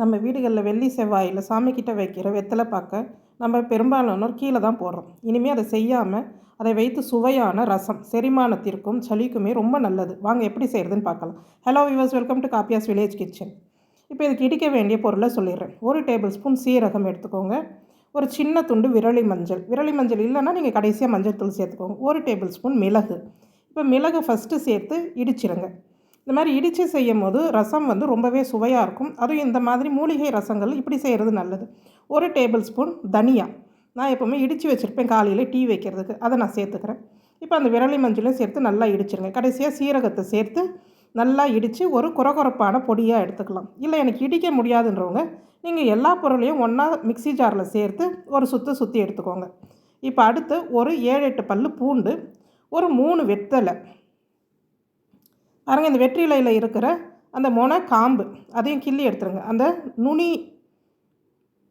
நம்ம வீடுகளில் வெள்ளி செவ்வாயில் சாமிக்கிட்ட வைக்கிற வெத்தலை பார்க்க நம்ம பெரும்பாலானோர் கீழே தான் போடுறோம். இனிமேல் அதை செய்யாமல் அதை வைத்து சுவையான ரசம் செரிமானத்திற்கும் சளிக்குமே ரொம்ப நல்லது. வாங்க எப்படி செய்கிறதுன்னு பார்க்கலாம். Hello viewers welcome to காப்பியாஸ் village kitchen இப்போ இதுக்கு இடிக்க வேண்டிய பொருளை சொல்லிடுறேன். ஒரு டேபிள் ஸ்பூன் சீரகம் எடுத்துக்கோங்க. ஒரு சின்ன துண்டு விரலி மஞ்சள். விரலி மஞ்சள் இல்லைன்னா நீங்கள் கடைசியாக மஞ்சள் தூள் சேர்த்துக்கோங்க. ஒரு டேபிள் ஸ்பூன் மிளகு. இப்போ மிளகு ஃபஸ்ட்டு சேர்த்து இடிச்சிருங்க. இந்த மாதிரி இடித்து செய்யும் போது ரசம் வந்து ரொம்பவே சுவையாக இருக்கும். அதுவும் இந்த மாதிரி மூலிகை ரசங்கள் இப்படி செய்கிறது நல்லது. ஒரு டேபிள் ஸ்பூன் தனியா. நான் எப்போவுமே இடித்து வச்சுருப்பேன் காலையில் டீ வைக்கிறதுக்கு. அதை நான் சேர்த்துக்கிறேன். இப்போ அந்த விரலி மஞ்சளையும் சேர்த்து நல்லா இடிச்சிருங்க. கடைசியாக சீரகத்தை சேர்த்து நல்லா இடித்து ஒரு குறகுறப்பான பொடியாக எடுத்துக்கலாம். இல்லை எனக்கு இடிக்க முடியாதுன்றவங்க நீங்கள் எல்லா பொருளையும் ஒன்றா மிக்சி ஜாரில் சேர்த்து ஒரு சுற்று சுற்றி எடுத்துக்கோங்க. இப்போ அடுத்து ஒரு ஏழு எட்டு பல் பூண்டு ஒரு மூணு வெத்தலை பாருங்கள் இந்த வெற்றிலையில் இருக்கிற அந்த மொனை காம்பு அதையும் கிள்ளி எடுத்துருங்க. அந்த நுனி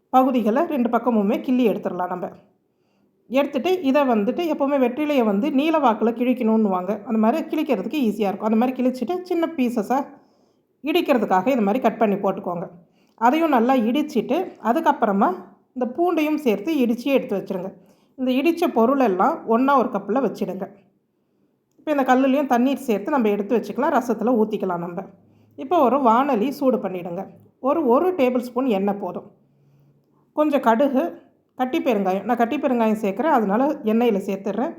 பகுதிகளை ரெண்டு பக்கமுமே கிள்ளி எடுத்துடலாம் நம்ம. எடுத்துகிட்டு இதை வந்துட்டு எப்போவுமே வெற்றிலையை வந்து நீல வாக்கில் கிழிக்கணுன்னுவாங்க அந்த மாதிரி கிழிக்கிறதுக்கு ஈஸியாக இருக்கும். அந்த மாதிரி கிழிச்சிட்டு சின்ன பீசஸாக இடிக்கிறதுக்காக இந்த மாதிரி கட் பண்ணி போட்டுக்கோங்க. அதையும் நல்லா இடிச்சிட்டு அதுக்கப்புறமா இந்த பூண்டையும் சேர்த்து இடித்தே எடுத்து வச்சுருங்க. இந்த இடித்த பொருளெல்லாம் ஒன்றா ஒரு கப்பில் வச்சுடுங்க. இப்போ இந்த கல்லுலேயும் தண்ணீர் சேர்த்து நம்ம எடுத்து வச்சுக்கலாம் ரசத்தில் ஊற்றிக்கலாம் நம்ம. இப்போ ஒரு வானலி சூடு பண்ணிவிடுங்க ஒரு ஒரு டேபிள் ஸ்பூன் எண்ணெய் போதும். கொஞ்சம் கடுகு கட்டி பெருங்காயம். நான் கட்டி பெருங்காயம் சேர்க்குறேன் அதனால் எண்ணெயில் சேர்த்துட்றேன்.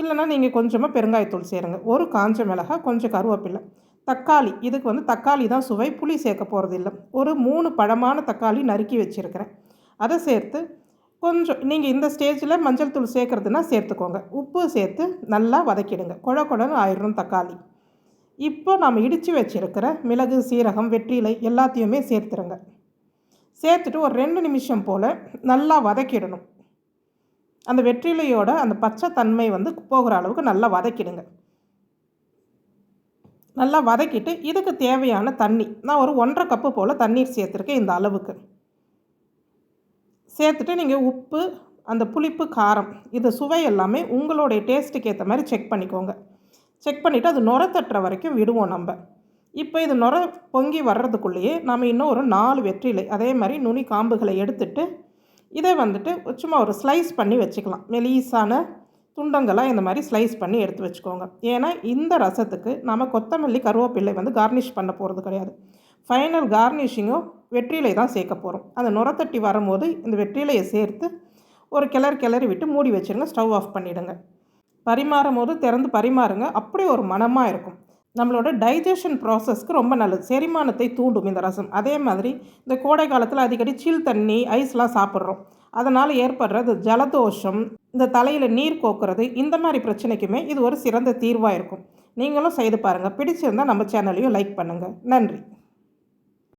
இல்லைனா நீங்கள் கொஞ்சமாக பெருங்காயத்தூள் சேருங்க. ஒரு காஞ்ச மிளகாய் கொஞ்சம் கருவேப்பில்லை தக்காளி இதுக்கு வந்து தக்காளி தான் சுவை. புளி சேர்க்க போகிறது இல்லை ஒரு மூணு பழமான தக்காளி நறுக்கி வச்சுருக்கிறேன். அதை சேர்த்து கொஞ்சம் நீங்கள் இந்த ஸ்டேஜில் மஞ்சள் தூள் சேர்க்குறதுனா சேர்த்துக்கோங்க. உப்பு சேர்த்து நல்லா வதக்கிடுங்க. குழ குழன்னு ஆயிடும் தக்காளி. இப்போ நாம் இடித்து வச்சுருக்கிற மிளகு சீரகம் வெற்றிலை எல்லாத்தையுமே சேர்த்துருங்க. சேர்த்துட்டு ஒரு ரெண்டு நிமிஷம் போல் நல்லா வதக்கிடணும். அந்த வெற்றிலையோட அந்த பச்சை தன்மை வந்து போகிற அளவுக்கு நல்லா வதக்கிடுங்க. நல்லா வதக்கிட்டு இதுக்கு தேவையான தண்ணி. நான் ஒரு ஒன்றரை கப்பு போல் தண்ணீர் சேர்த்துருக்கேன் இந்த அளவுக்கு. சேர்த்துட்டு நீங்கள் உப்பு அந்த புளிப்பு காரம் இது சுவை எல்லாமே உங்களுடைய டேஸ்ட்டுக்கு ஏற்ற மாதிரி செக் பண்ணிக்கோங்க. செக் பண்ணிவிட்டு அது நுர தட்டுற வரைக்கும் விடுவோம் நம்ம. இப்போ இது நுர பொங்கி வர்றதுக்குள்ளேயே நம்ம இன்னும் ஒரு நாலு வெற்றிலை அதே மாதிரி நுனி காம்புகளை எடுத்துட்டு இதை வந்துட்டு சும்மா ஒரு ஸ்லைஸ் பண்ணி வச்சுக்கலாம். மெலீஸான துண்டங்களாக இந்த மாதிரி ஸ்லைஸ் பண்ணி எடுத்து வச்சுக்கோங்க. ஏன்னா இந்த ரசத்துக்கு நம்ம கொத்தமல்லி கருவேப்பிள்ளை வந்து கார்னிஷ் பண்ண போகிறது கிடையாது. ஃபைனல் கார்னிஷிங்கும் வெற்றிலை தான் சேர்க்க போகிறோம் அந்த நுரத்தட்டி வரும்போது இந்த வெற்றிலையை சேர்த்து ஒரு கிளறி கிளறி விட்டு மூடி வச்சுருங்க. ஸ்டவ் ஆஃப் பண்ணிவிடுங்க பரிமாறும் போது திறந்து பரிமாறுங்க. அப்படி ஒரு மனமாக இருக்கும். நம்மளோட டைஜஷன் ப்ராசஸ்க்கு ரொம்ப நல்லது. செரிமானத்தை தூண்டும் இந்த ரசம். அதே மாதிரி இந்த கோடை காலத்தில் அடிக்கடி சில் தண்ணி ஐஸ்லாம் சாப்பிட்றோம். அதனால் ஏற்படுறது ஜலதோஷம் இந்த தலையில் நீர் கோக்குறது இந்த மாதிரி பிரச்சனைக்குமே இது ஒரு சிறந்த தீர்வாக இருக்கும். நீங்களும் செய்து பாருங்கள் பிடிச்சிருந்தால் நம்ம சேனலையும் லைக் பண்ணுங்கள் நன்றி.